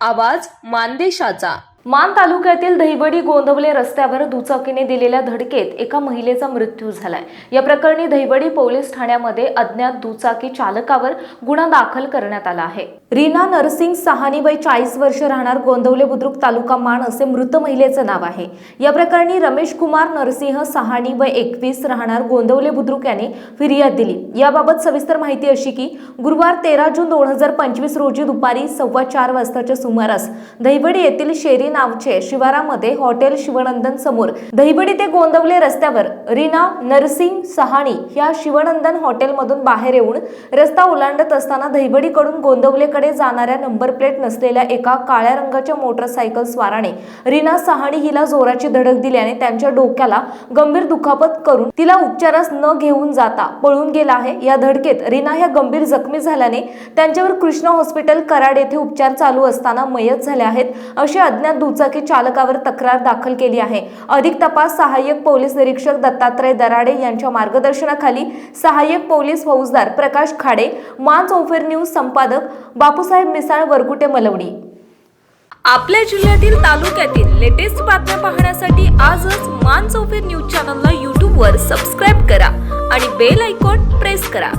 आवाज मानदेशाचा. मान तालुक्यातील दहिवडी गोंदवले रस्त्यावर दुचाकीने दिलेल्या धडकेत एका महिलेचा मृत्यू झालाय. या प्रकरणी दहिवडी पोलीस ठाण्यामध्ये अज्ञात दुचाकी चालकावर गुन्हा दाखल करण्यात आला आहे. रीना नरसिंग सहानी वय चाळीस वर्ष राहणार गोंदवले बुद्रुक तालुका मान असे मृत महिलेचं नाव आहे. या प्रकरणी रमेश कुमार नरसिंह सहानी वय एकवीस राहणार गोंदवले बुद्रुक याने फिर्याद दिली. याबाबत सविस्तर माहिती अशी की गुरुवार तेरा जून दोन हजार पंचवीस रोजी दुपारी सव्वा चार वाजताच्या सुमारास दहिवडी येथील शेरी नावचे शिवारामध्ये हॉटेल शिवनंदन समोर. दहिवडी ते गोंदवले रस्त्यावर रीना नरसिंग सहाणी या शिवनंदन हॉटेलमधून बाहेर येऊन रस्ता ओलांडत असताना दहिवडीकडून गोंदवलेकडे जाणाऱ्या नंबर प्लेट नसलेल्या एका काळ्या रंगाच्या मोटरसायकल स्वाराने रीना सहाणी हिला जोराची धडक दिल्याने त्यांच्या डोक्याला गंभीर दुखापत करून तिला उपचारास न घेऊन जाता पळून गेला आहे. या धडकेत रीना ह्या गंभीर जखमी झाल्याने त्यांच्यावर कृष्णा हॉस्पिटल कराड येथे उपचार चालू असताना मयत झाल्या आहेत अशी अज्ञात दुचाकी चालकावर तक्रार दाखल केली आहे. अधिक तपास सहाय्यक पोलीस निरीक्षक दत्तात्रय दराडे यांच्या मार्गदर्शनाखाली सहाय्यक पोलीस फौजदार प्रकाश खाडे मान चौफेर न्यूज संपादक बापूसाहेब मिसाळ वरगुटे मलवडी. आपल्या जिल्ह्यातील तालुक्यातील लेटेस्ट बातम्या पाहण्यासाठी आजच मान चौफेर न्यूज चॅनलला यूट्यूबवर सबस्क्राईब करा आणि बेल आयकॉन प्रेस करा.